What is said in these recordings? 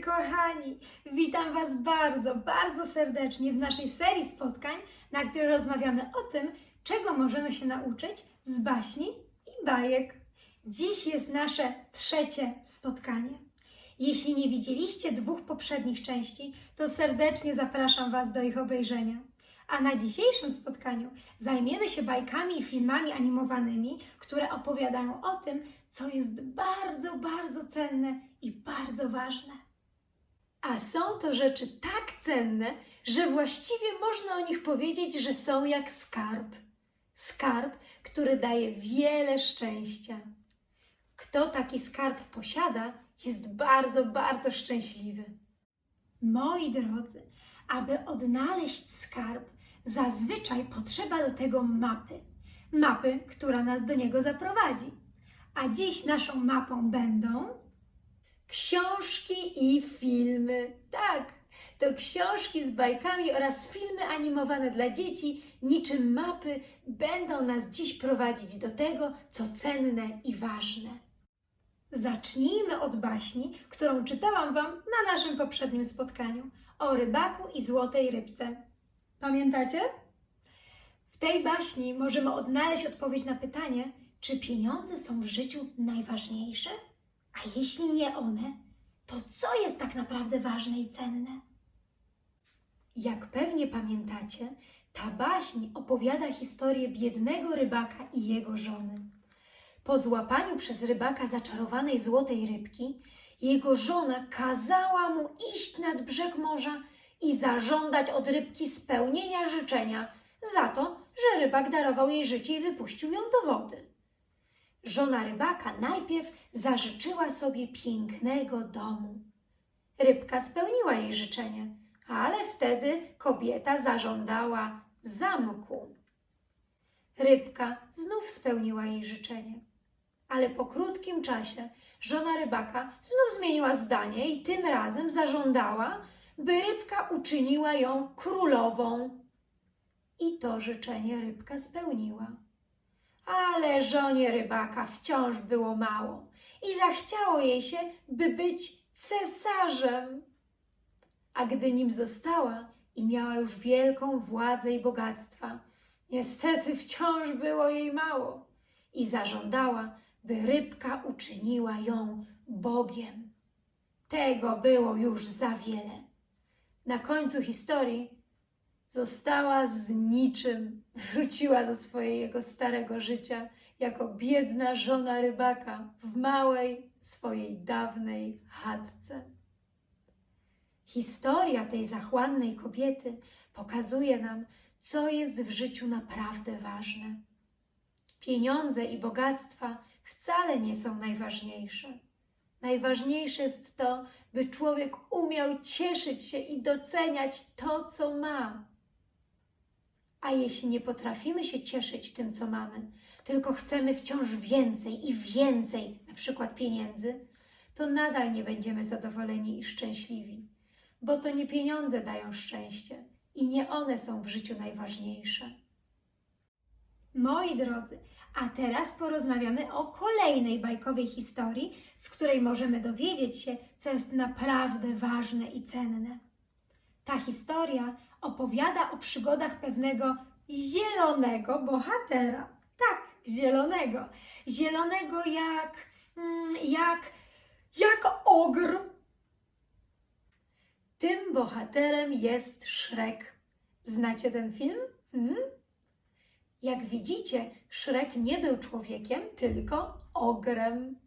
Kochani! Witam Was bardzo, bardzo serdecznie w naszej serii spotkań, na której rozmawiamy o tym, czego możemy się nauczyć z baśni i bajek. Dziś jest nasze trzecie spotkanie. Jeśli nie widzieliście dwóch poprzednich części, to serdecznie zapraszam Was do ich obejrzenia. A na dzisiejszym spotkaniu zajmiemy się bajkami i filmami animowanymi, które opowiadają o tym, co jest bardzo, bardzo cenne i bardzo ważne. A są to rzeczy tak cenne, że właściwie można o nich powiedzieć, że są jak skarb. Skarb, który daje wiele szczęścia. Kto taki skarb posiada, jest bardzo, bardzo szczęśliwy. Moi drodzy, aby odnaleźć skarb, zazwyczaj potrzeba do tego mapy. Mapy, która nas do niego zaprowadzi. A dziś naszą mapą będą książki i filmy. Tak, to książki z bajkami oraz filmy animowane dla dzieci, niczym mapy, będą nas dziś prowadzić do tego, co cenne i ważne. Zacznijmy od baśni, którą czytałam Wam na naszym poprzednim spotkaniu o rybaku i złotej rybce. Pamiętacie? W tej baśni możemy odnaleźć odpowiedź na pytanie, czy pieniądze są w życiu najważniejsze? A jeśli nie one, to co jest tak naprawdę ważne i cenne? Jak pewnie pamiętacie, ta baśń opowiada historię biednego rybaka i jego żony. Po złapaniu przez rybaka zaczarowanej złotej rybki, jego żona kazała mu iść nad brzeg morza i zażądać od rybki spełnienia życzenia za to, że rybak darował jej życie i wypuścił ją do wody. Żona rybaka najpierw zażyczyła sobie pięknego domu. Rybka spełniła jej życzenie, ale wtedy kobieta zażądała zamku. Rybka znów spełniła jej życzenie, ale po krótkim czasie żona rybaka znów zmieniła zdanie i tym razem zażądała, by rybka uczyniła ją królową. I to życzenie rybka spełniła. Ale żonie rybaka wciąż było mało i zachciało jej się, by być cesarzem. A gdy nim została i miała już wielką władzę i bogactwa, niestety wciąż było jej mało i zażądała, by rybka uczyniła ją Bogiem. Tego było już za wiele. Na końcu historii została z niczym, wróciła do swojego starego życia jako biedna żona rybaka w małej swojej dawnej chatce. Historia tej zachłannej kobiety pokazuje nam, co jest w życiu naprawdę ważne. Pieniądze i bogactwa wcale nie są najważniejsze. Najważniejsze jest to, by człowiek umiał cieszyć się i doceniać to, co ma. A jeśli nie potrafimy się cieszyć tym, co mamy, tylko chcemy wciąż więcej i więcej, na przykład pieniędzy, to nadal nie będziemy zadowoleni i szczęśliwi, bo to nie pieniądze dają szczęście i nie one są w życiu najważniejsze. Moi drodzy, a teraz porozmawiamy o kolejnej bajkowej historii, z której możemy dowiedzieć się, co jest naprawdę ważne i cenne. Ta historia opowiada o przygodach pewnego zielonego bohatera. Tak, zielonego. Zielonego jak. mm, jak. jak ogr. Tym bohaterem jest Szrek. Znacie ten film? Hmm? Jak widzicie, Szrek nie był człowiekiem, tylko ogrem.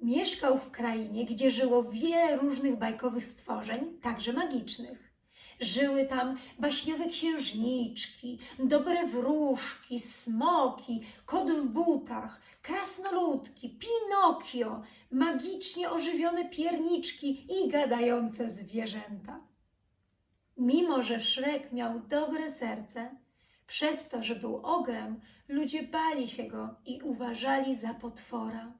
Mieszkał w krainie, gdzie żyło wiele różnych bajkowych stworzeń, także magicznych. Żyły tam baśniowe księżniczki, dobre wróżki, smoki, kot w butach, krasnoludki, Pinokio, magicznie ożywione pierniczki i gadające zwierzęta. Mimo, że Szrek miał dobre serce, przez to, że był ogrem, ludzie bali się go i uważali za potwora.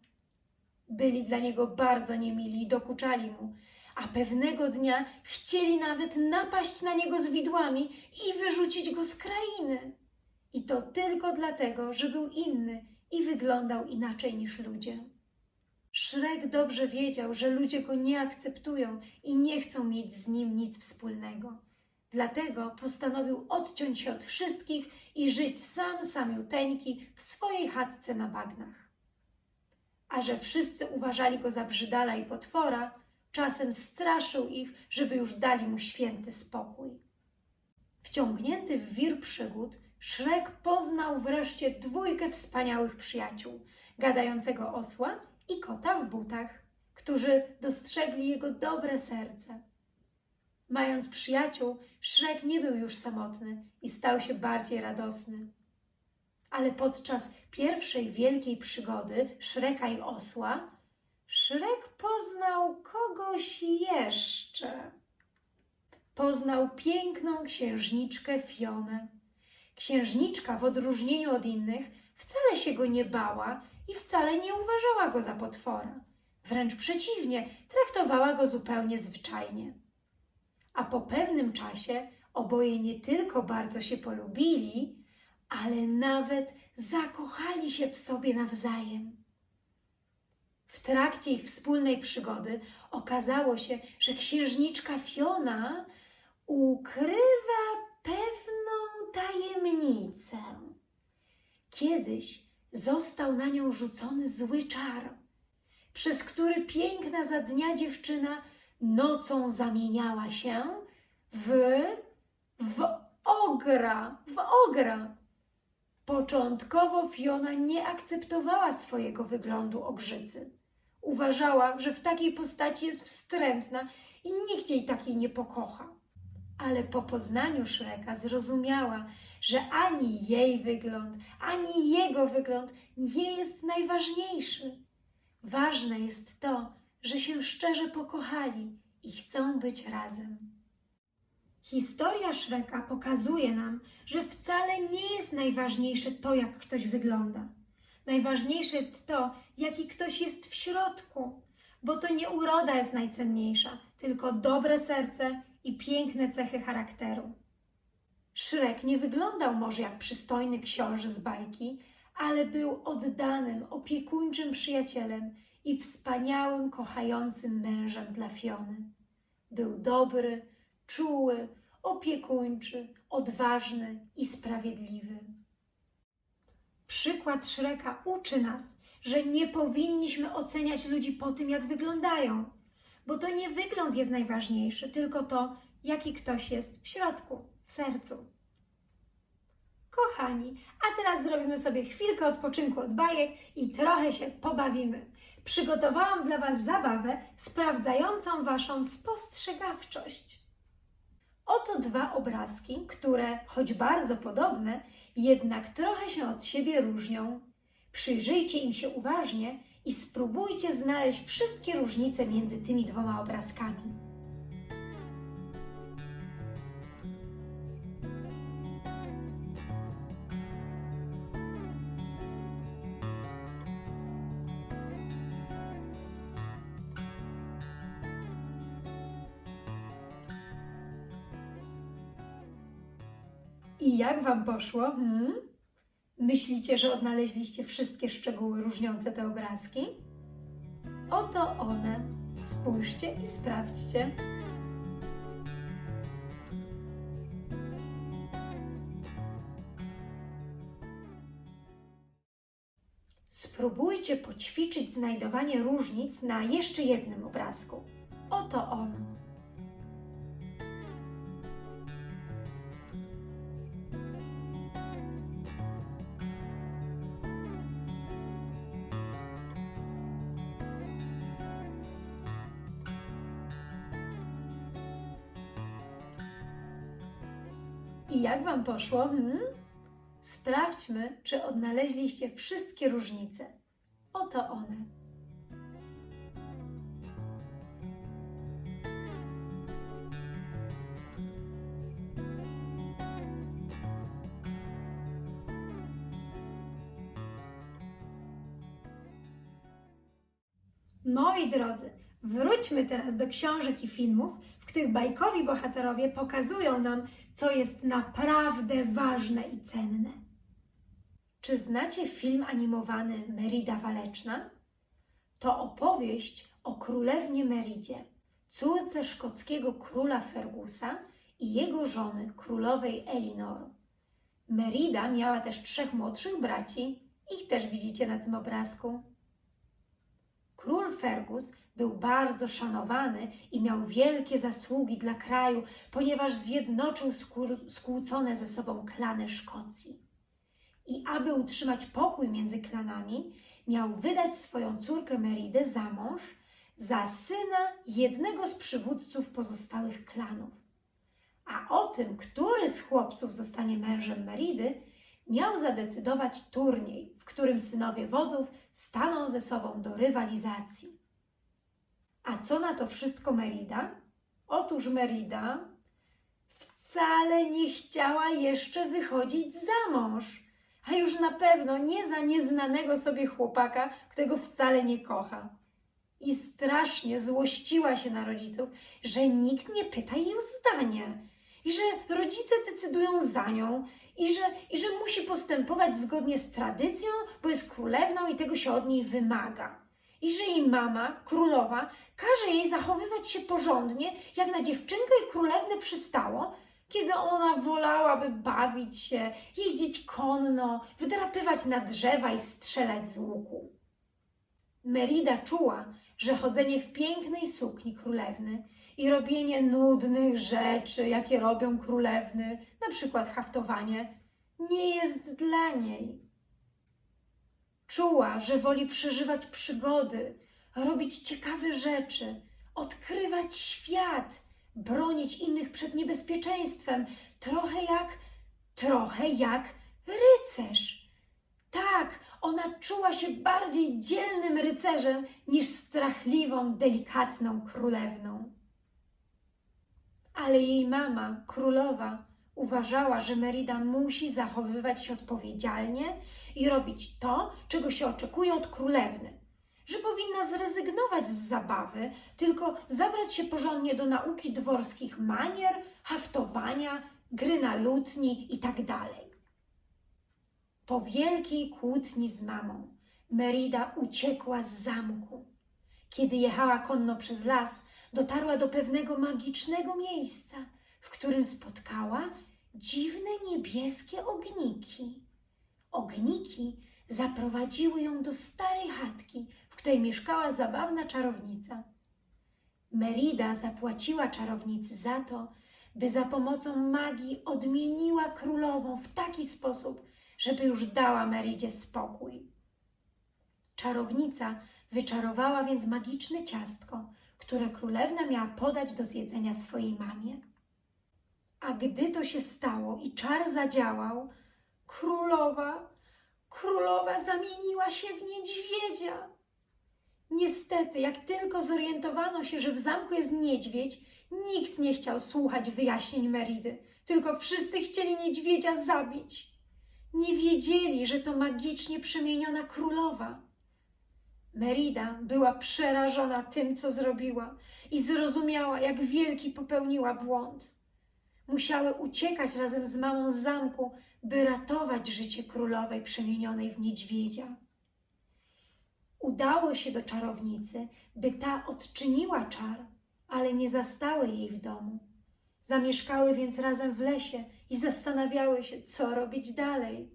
Byli dla niego bardzo niemili i dokuczali mu, a pewnego dnia chcieli nawet napaść na niego z widłami i wyrzucić go z krainy. I to tylko dlatego, że był inny i wyglądał inaczej niż ludzie. Szrek dobrze wiedział, że ludzie go nie akceptują i nie chcą mieć z nim nic wspólnego. Dlatego postanowił odciąć się od wszystkich i żyć sam samiuteńki w swojej chatce na bagnach. A że wszyscy uważali go za brzydala i potwora, czasem straszył ich, żeby już dali mu święty spokój. Wciągnięty w wir przygód, Szrek poznał wreszcie dwójkę wspaniałych przyjaciół, gadającego osła i kota w butach, którzy dostrzegli jego dobre serce. Mając przyjaciół, Szrek nie był już samotny i stał się bardziej radosny. Ale podczas pierwszej wielkiej przygody Szreka i osła, Szrek poznał kogoś jeszcze. Poznał piękną księżniczkę Fionę. Księżniczka, w odróżnieniu od innych, wcale się go nie bała i wcale nie uważała go za potwora. Wręcz przeciwnie, traktowała go zupełnie zwyczajnie. A po pewnym czasie oboje nie tylko bardzo się polubili, ale nawet zakochali się w sobie nawzajem. W trakcie ich wspólnej przygody okazało się, że księżniczka Fiona ukrywa pewną tajemnicę. Kiedyś został na nią rzucony zły czar, przez który piękna za dnia dziewczyna nocą zamieniała się w, w ogra, w ogra. Początkowo Fiona nie akceptowała swojego wyglądu ogrzycy. Uważała, że w takiej postaci jest wstrętna i nikt jej takiej nie pokocha. Ale po poznaniu Szreka zrozumiała, że ani jej wygląd, ani jego wygląd nie jest najważniejszy. Ważne jest to, że się szczerze pokochali i chcą być razem. Historia Szreka pokazuje nam, że wcale nie jest najważniejsze to, jak ktoś wygląda. Najważniejsze jest to, jaki ktoś jest w środku, bo to nie uroda jest najcenniejsza, tylko dobre serce i piękne cechy charakteru. Szrek nie wyglądał może jak przystojny książę z bajki, ale był oddanym, opiekuńczym przyjacielem i wspaniałym, kochającym mężem dla Fiony. Był dobry, czuły, opiekuńczy, odważny i sprawiedliwy. Przykład Szreka uczy nas, że nie powinniśmy oceniać ludzi po tym, jak wyglądają, bo to nie wygląd jest najważniejszy, tylko to, jaki ktoś jest w środku, w sercu. Kochani, a teraz zrobimy sobie chwilkę odpoczynku od bajek i trochę się pobawimy. Przygotowałam dla Was zabawę sprawdzającą Waszą spostrzegawczość. Oto dwa obrazki, które, choć bardzo podobne, jednak trochę się od siebie różnią. Przyjrzyjcie im się uważnie i spróbujcie znaleźć wszystkie różnice między tymi dwoma obrazkami. Jak Wam poszło? Hmm? Myślicie, że odnaleźliście wszystkie szczegóły różniące te obrazki? Oto one. Spójrzcie i sprawdźcie. Spróbujcie poćwiczyć znajdowanie różnic na jeszcze jednym obrazku. Oto on. Wam poszło? Hmm? Sprawdźmy, czy odnaleźliście wszystkie różnice. Oto one. Moi drodzy, wróćmy teraz do książek i filmów, w których bajkowi bohaterowie pokazują nam, co jest naprawdę ważne i cenne. Czy znacie film animowany Merida Waleczna? To opowieść o królewnie Meridzie, córce szkockiego króla Fergusa i jego żony, królowej Elinor. Merida miała też trzech młodszych braci, ich też widzicie na tym obrazku. Król Fergus był bardzo szanowany i miał wielkie zasługi dla kraju, ponieważ zjednoczył skłócone ze sobą klany Szkocji. I aby utrzymać pokój między klanami, miał wydać swoją córkę Meridę za mąż za syna jednego z przywódców pozostałych klanów. A o tym, który z chłopców zostanie mężem Meridy, miał zadecydować turniej, w którym synowie wodzów staną ze sobą do rywalizacji. A co na to wszystko Merida? Otóż Merida wcale nie chciała jeszcze wychodzić za mąż, a już na pewno nie za nieznanego sobie chłopaka, którego wcale nie kocha. I strasznie złościła się na rodziców, że nikt nie pyta jej o zdanie i że rodzice decydują za nią i że, i że musi postępować zgodnie z tradycją, bo jest królewną i tego się od niej wymaga. I że jej mama, królowa, każe jej zachowywać się porządnie, jak na dziewczynkę i królewnę przystało, kiedy ona wolałaby bawić się, jeździć konno, wdrapywać na drzewa i strzelać z łuku. Merida czuła, że chodzenie w pięknej sukni królewny i robienie nudnych rzeczy, jakie robią królewny, na przykład haftowanie, nie jest dla niej. Czuła, że woli przeżywać przygody, robić ciekawe rzeczy, odkrywać świat, bronić innych przed niebezpieczeństwem, trochę jak, trochę jak rycerz. Tak, ona czuła się bardziej dzielnym rycerzem niż strachliwą, delikatną królewną. Ale jej mama, królowa, uważała, że Merida musi zachowywać się odpowiedzialnie i robić to, czego się oczekuje od królewny. Że powinna zrezygnować z zabawy, tylko zabrać się porządnie do nauki dworskich manier, haftowania, gry na lutni itd. Po wielkiej kłótni z mamą, Merida uciekła z zamku. Kiedy jechała konno przez las, dotarła do pewnego magicznego miejsca, w którym spotkała dziwne niebieskie ogniki. Ogniki zaprowadziły ją do starej chatki, w której mieszkała zabawna czarownica. Merida zapłaciła czarownicy za to, by za pomocą magii odmieniła królową w taki sposób, żeby już dała Meridzie spokój. Czarownica wyczarowała więc magiczne ciastko, które królewna miała podać do zjedzenia swojej mamie. A gdy to się stało i czar zadziałał, królowa, królowa zamieniła się w niedźwiedzia. Niestety, jak tylko zorientowano się, że w zamku jest niedźwiedź, nikt nie chciał słuchać wyjaśnień Meridy, tylko wszyscy chcieli niedźwiedzia zabić. Nie wiedzieli, że to magicznie przemieniona królowa. Merida była przerażona tym, co zrobiła i zrozumiała, jak wielki popełniła błąd. Musiały uciekać razem z mamą z zamku, by ratować życie królowej przemienionej w niedźwiedzia. Udało się do czarownicy, by ta odczyniła czar, ale nie zastały jej w domu. Zamieszkały więc razem w lesie i zastanawiały się, co robić dalej.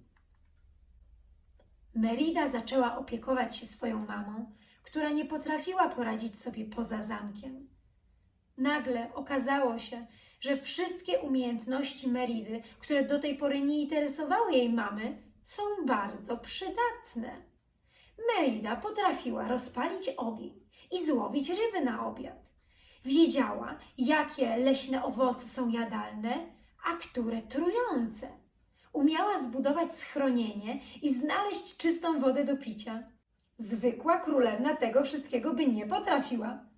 Merida zaczęła opiekować się swoją mamą, która nie potrafiła poradzić sobie poza zamkiem. Nagle okazało się, że wszystkie umiejętności Meridy, które do tej pory nie interesowały jej mamy, są bardzo przydatne. Merida potrafiła rozpalić ogień i złowić ryby na obiad. Wiedziała, jakie leśne owoce są jadalne, a które trujące. Umiała zbudować schronienie i znaleźć czystą wodę do picia. Zwykła królewna tego wszystkiego by nie potrafiła.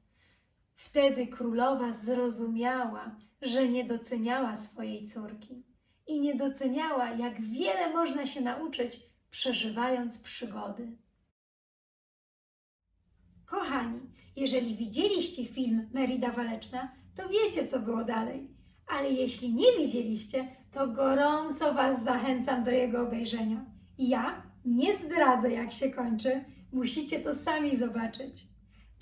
Wtedy królowa zrozumiała, że nie doceniała swojej córki i nie doceniała, jak wiele można się nauczyć, przeżywając przygody. Kochani, jeżeli widzieliście film Merida Waleczna, to wiecie, co było dalej. Ale jeśli nie widzieliście, to gorąco Was zachęcam do jego obejrzenia. Ja nie zdradzę, jak się kończy, Musicie to sami zobaczyć.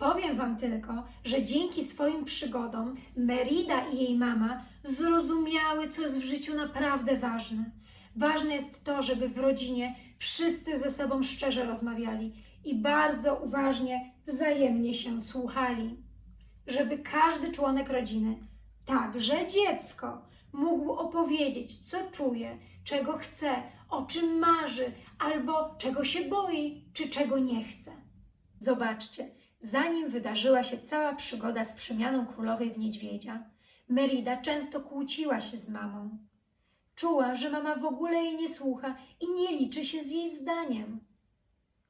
Powiem Wam tylko, że dzięki swoim przygodom Merida i jej mama zrozumiały, co jest w życiu naprawdę ważne. Ważne jest to, żeby w rodzinie wszyscy ze sobą szczerze rozmawiali i bardzo uważnie, wzajemnie się słuchali. Żeby każdy członek rodziny, także dziecko, mógł opowiedzieć, co czuje, czego chce, o czym marzy, albo czego się boi, czy czego nie chce. Zobaczcie, zanim wydarzyła się cała przygoda z przemianą królowej w niedźwiedzia, Merida często kłóciła się z mamą. Czuła, że mama w ogóle jej nie słucha i nie liczy się z jej zdaniem.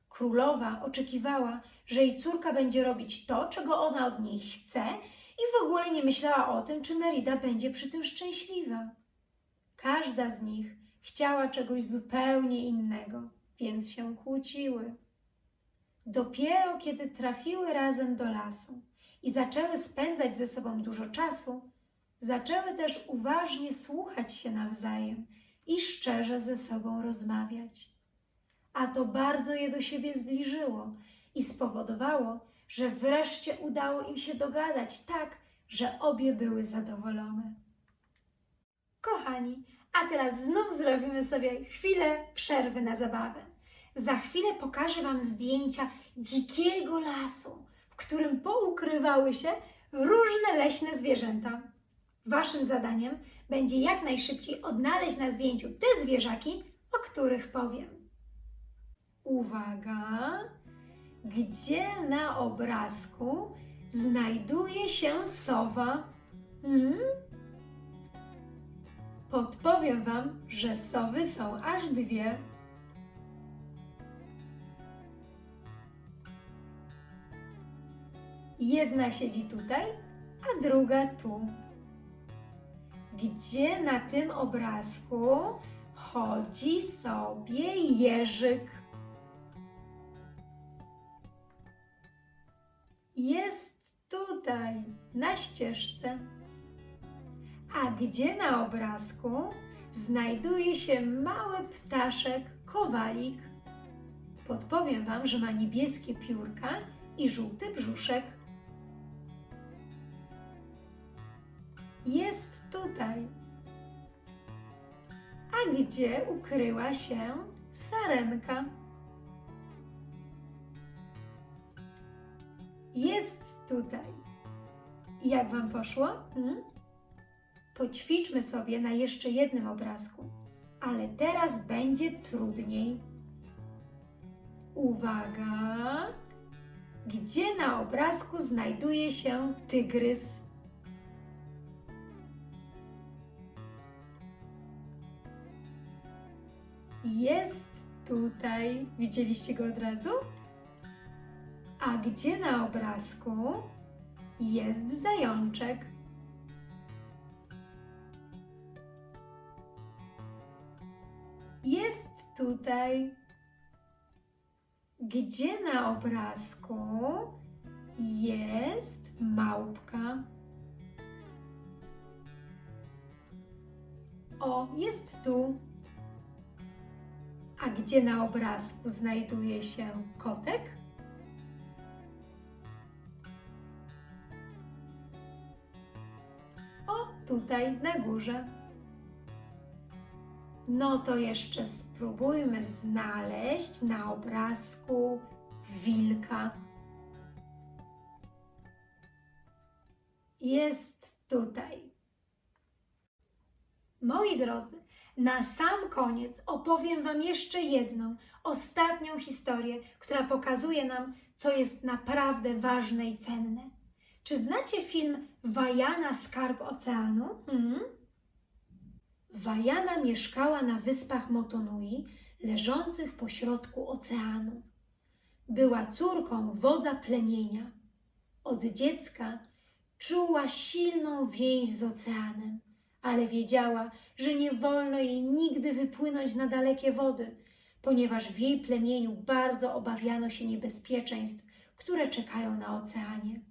Królowa oczekiwała, że jej córka będzie robić to, czego ona od niej chce, i w ogóle nie myślała o tym, czy Merida będzie przy tym szczęśliwa. Każda z nich chciała czegoś zupełnie innego, więc się kłóciły. Dopiero kiedy trafiły razem do lasu i zaczęły spędzać ze sobą dużo czasu, zaczęły też uważnie słuchać się nawzajem i szczerze ze sobą rozmawiać. A to bardzo je do siebie zbliżyło i spowodowało, że wreszcie udało im się dogadać tak, że obie były zadowolone. Kochani, a teraz znów zrobimy sobie chwilę przerwy na zabawę. Za chwilę pokażę Wam zdjęcia dzikiego lasu, w którym poukrywały się różne leśne zwierzęta. Waszym zadaniem będzie jak najszybciej odnaleźć na zdjęciu te zwierzaki, o których powiem. Uwaga! Gdzie na obrazku znajduje się sowa? Hmm? Podpowiem Wam, że sowy są aż dwie. Jedna siedzi tutaj, a druga tu. Gdzie na tym obrazku chodzi sobie jeżyk? Jest tutaj, na ścieżce. A gdzie na obrazku znajduje się mały ptaszek kowalik? Podpowiem Wam, że ma niebieskie piórka i żółty brzuszek. Jest tutaj. A gdzie ukryła się sarenka? Jest tutaj. Jak Wam poszło? Hmm? Poćwiczmy sobie na jeszcze jednym obrazku, ale teraz będzie trudniej. Uwaga! Gdzie na obrazku znajduje się tygrys? Jest tutaj. Widzieliście go od razu? A gdzie na obrazku jest zajączek? Jest tutaj. Gdzie na obrazku jest małpka? O, jest tu. A gdzie na obrazku znajduje się kotek? O, tutaj na górze. No to jeszcze spróbujmy znaleźć na obrazku wilka. Jest tutaj. Moi drodzy, na sam koniec opowiem Wam jeszcze jedną, ostatnią historię, która pokazuje nam, co jest naprawdę ważne i cenne. Czy znacie film Wajana Skarb Oceanu? Hmm? Wajana mieszkała na wyspach Motonui, leżących pośrodku oceanu. Była córką wodza plemienia. Od dziecka czuła silną więź z oceanem, ale wiedziała, że nie wolno jej nigdy wypłynąć na dalekie wody, ponieważ w jej plemieniu bardzo obawiano się niebezpieczeństw, które czekają na oceanie.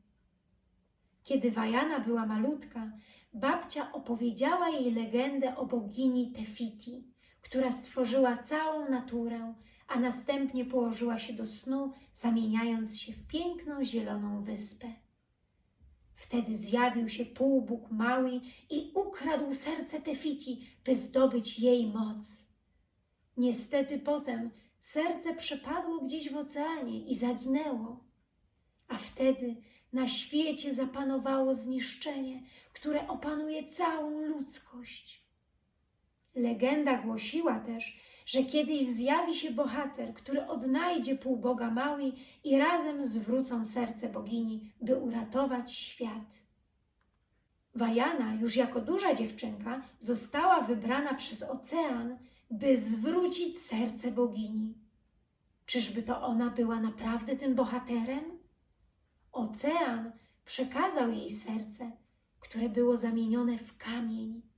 Kiedy Wajana była malutka, babcia opowiedziała jej legendę o bogini Tefiti, która stworzyła całą naturę, a następnie położyła się do snu, zamieniając się w piękną zieloną wyspę. Wtedy zjawił się półbóg Maui i ukradł serce Tefiti, by zdobyć jej moc. Niestety potem serce przepadło gdzieś w oceanie i zaginęło. A wtedy na świecie zapanowało zniszczenie, które opanuje całą ludzkość. Legenda głosiła też, że kiedyś zjawi się bohater, który odnajdzie półboga Maui i razem zwrócą serce bogini, by uratować świat. Wajana, już jako duża dziewczynka, została wybrana przez ocean, by zwrócić serce bogini. Czyżby to ona była naprawdę tym bohaterem? Ocean przekazał jej serce, które było zamienione w kamień.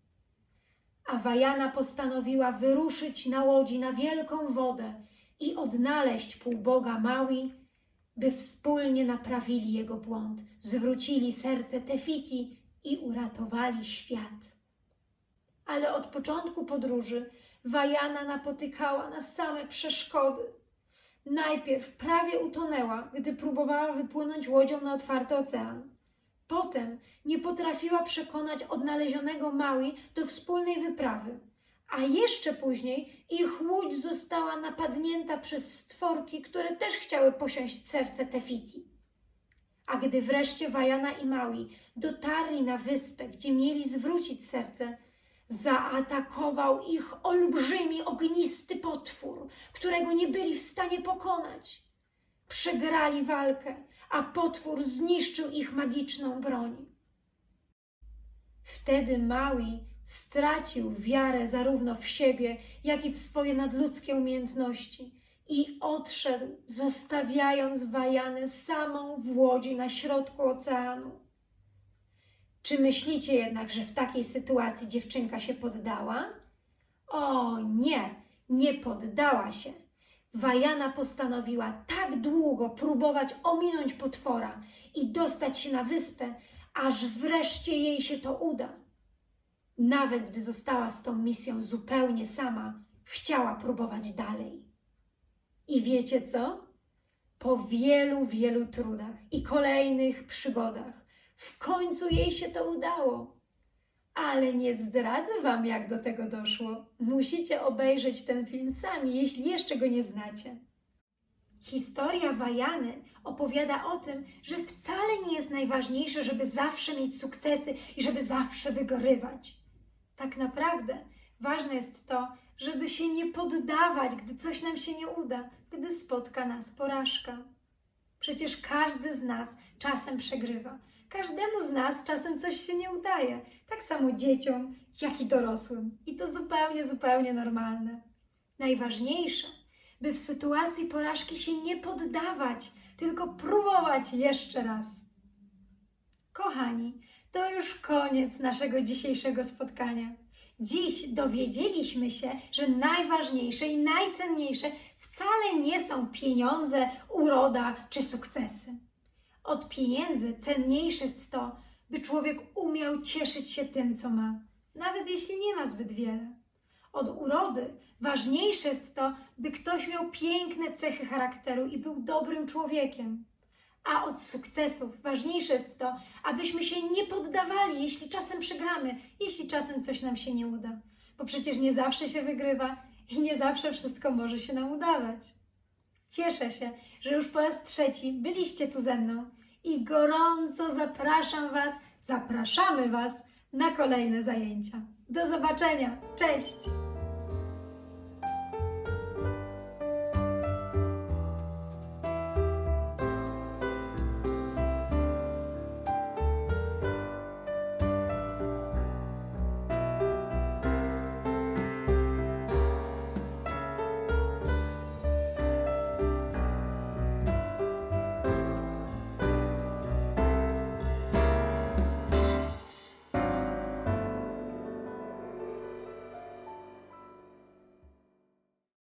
A Wajana postanowiła wyruszyć na łodzi na wielką wodę i odnaleźć półboga Maui, by wspólnie naprawili jego błąd, zwrócili serce Tefiti i uratowali świat. Ale od początku podróży Wajana napotykała na same przeszkody. Najpierw prawie utonęła, gdy próbowała wypłynąć łodzią na otwarty ocean. Potem nie potrafiła przekonać odnalezionego Maui do wspólnej wyprawy. A jeszcze później ich łódź została napadnięta przez stworki, które też chciały posiąść serce Tefiti. A gdy wreszcie Wajana i Maui dotarli na wyspę, gdzie mieli zwrócić serce, zaatakował ich olbrzymi, ognisty potwór, którego nie byli w stanie pokonać. Przegrali walkę, a potwór zniszczył ich magiczną broń. Wtedy Maui stracił wiarę zarówno w siebie, jak i w swoje nadludzkie umiejętności i odszedł, zostawiając Wajanę samą w łodzi na środku oceanu. Czy myślicie jednak, że w takiej sytuacji dziewczynka się poddała? O nie, nie poddała się. Wajana postanowiła tak długo próbować ominąć potwora i dostać się na wyspę, aż wreszcie jej się to uda. Nawet gdy została z tą misją zupełnie sama, chciała próbować dalej. I wiecie co? Po wielu, wielu trudach i kolejnych przygodach, w końcu jej się to udało. Ale nie zdradzę Wam, jak do tego doszło. Musicie obejrzeć ten film sami, jeśli jeszcze go nie znacie. Historia Wajany opowiada o tym, że wcale nie jest najważniejsze, żeby zawsze mieć sukcesy i żeby zawsze wygrywać. Tak naprawdę ważne jest to, żeby się nie poddawać, gdy coś nam się nie uda, gdy spotka nas porażka. Przecież każdy z nas czasem przegrywa. Każdemu z nas czasem coś się nie udaje. Tak samo dzieciom, jak i dorosłym. I to zupełnie, zupełnie normalne. Najważniejsze, by w sytuacji porażki się nie poddawać, tylko próbować jeszcze raz. Kochani, to już koniec naszego dzisiejszego spotkania. Dziś dowiedzieliśmy się, że najważniejsze i najcenniejsze wcale nie są pieniądze, uroda czy sukcesy. Od pieniędzy cenniejsze jest to, by człowiek umiał cieszyć się tym, co ma, nawet jeśli nie ma zbyt wiele. Od urody ważniejsze jest to, by ktoś miał piękne cechy charakteru i był dobrym człowiekiem. A od sukcesów ważniejsze jest to, abyśmy się nie poddawali, jeśli czasem przegramy, jeśli czasem coś nam się nie uda. Bo przecież nie zawsze się wygrywa i nie zawsze wszystko może się nam udawać. Cieszę się, że już po raz trzeci byliście tu ze mną i gorąco zapraszam Was, zapraszamy Was na kolejne zajęcia. Do zobaczenia. Cześć!